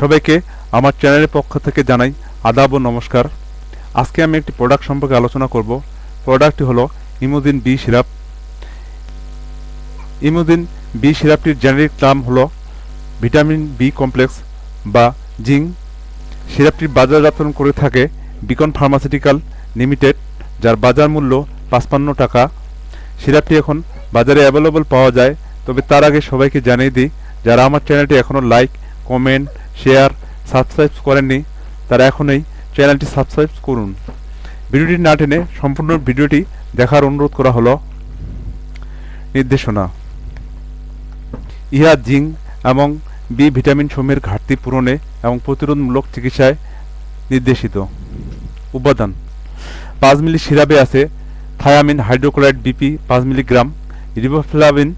সবাইকে আমার চ্যানেলের পক্ষ থেকে জানাই আদাব ও নমস্কার। আজকে আমি একটি প্রোডাক্ট সম্পর্কে আলোচনা করব। প্রোডাক্টটি হলো Emodin B syrup. Emodin B সিরাপটির generic নাম হলো ভিটামিন বি কমপ্লেক্স বা জিঙ্ক। সিরাপটির বাজারজাতন করে থাকে বিকন ফার্মাসিউটিক্যাল লিমিটেড, যার বাজার মূল্য পাঁচপান্ন টাকা। সিরাপটি এখন বাজারে অ্যাভেলেবল পাওয়া যায়, তবে তার আগে সবাইকে জানিয়ে দিই, যারা আমার চ্যানেলটি এখনও লাইক কমেন্ট শেয়ার সাবস্ক্রাইব করেননি, তারা এখনই চ্যানেলটি সাবস্ক্রাইব করুন। ভিডিওটি না টেনে সম্পূর্ণ ভিডিওটি দেখার অনুরোধ করা হলো। নির্দেশনা। ইহা জিঙ্ক এবং বি ভিটামিন সমূহের ঘাটতি পূরণে এবং প্রতিরোধমূলক চিকিৎসায় নির্দেশিত। উপাদান। পাঁচ মিলি সিরাপে আছে থায়ামিন, হাইড্রোক্লোরাইড বিপি পাঁচ মিলিগ্রাম, রিবোফ্লাভিন,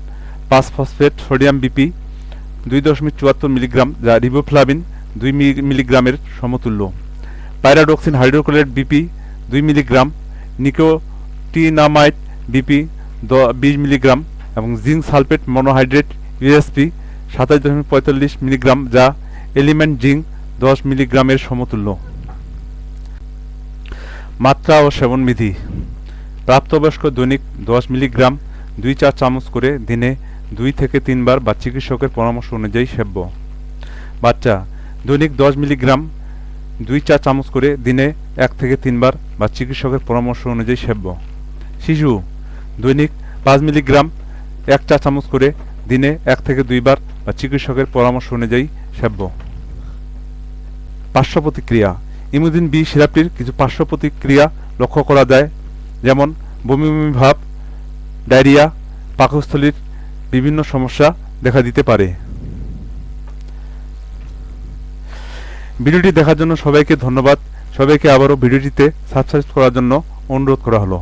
পাঁচ ফসফেট, সোডিয়াম বিপি দুই দশমিক চুয়াত্তর মিলিগ্রাম, যা রিবোফ্লাভিন দুই মিলিগ্রামের সমতুল্য। পাইরাডক্সিন হাইড্রোক্লোরাইড বিপি দুই মিলিগ্রাম নিকোটিনামাইড বিপি বিশ মিলিগ্রাম এবং জিঙ্ক সালফেট মনোহাইড্রেট ইউএসপি সাতাশ দশমিক পঁয়তাল্লিশ মিলিগ্রাম, যা এলিমেন্ট জিঙ্ক দশ মিলিগ্রামের সমতুল্য। মাত্রা ও সেবনবিধি প্রাপ্তবয়স্ক দৈনিক দশ মিলিগ্রাম, দুই চার চামচ করে দিনে দুই থেকে তিনবার বা চিকিৎসকের পরামর্শ অনুযায়ী সেব্য বাচ্চা, দৈনিক দশ মিলিগ্রাম, দুই চা চামচ করে দিনে এক থেকে তিনবার বা চিকিৎসকের পরামর্শ অনুযায়ী সেব্য শিশু, দৈনিক পাঁচ মিলিগ্রাম, এক চা চামচ করে দিনে এক থেকে দুইবার বা চিকিৎসকের পরামর্শ অনুযায়ী সেব্য পার্শ্ব প্রতিক্রিয়া ইমুদিন বি সিরাপটির কিছু পার্শ্ব প্রতিক্রিয়া লক্ষ্য করা যায়, যেমন বমি বমি ভাব, ডায়রিয়া, পাকস্থলীর বিভিন্ন সমস্যা দেখা দিতে পারে। ভিডিওটি দেখার জন্য সবাইকে ধন্যবাদ। সবাইকে আবারও ভিডিওটিতে সাবস্ক্রাইব করার জন্য অনুরোধ করা হলো।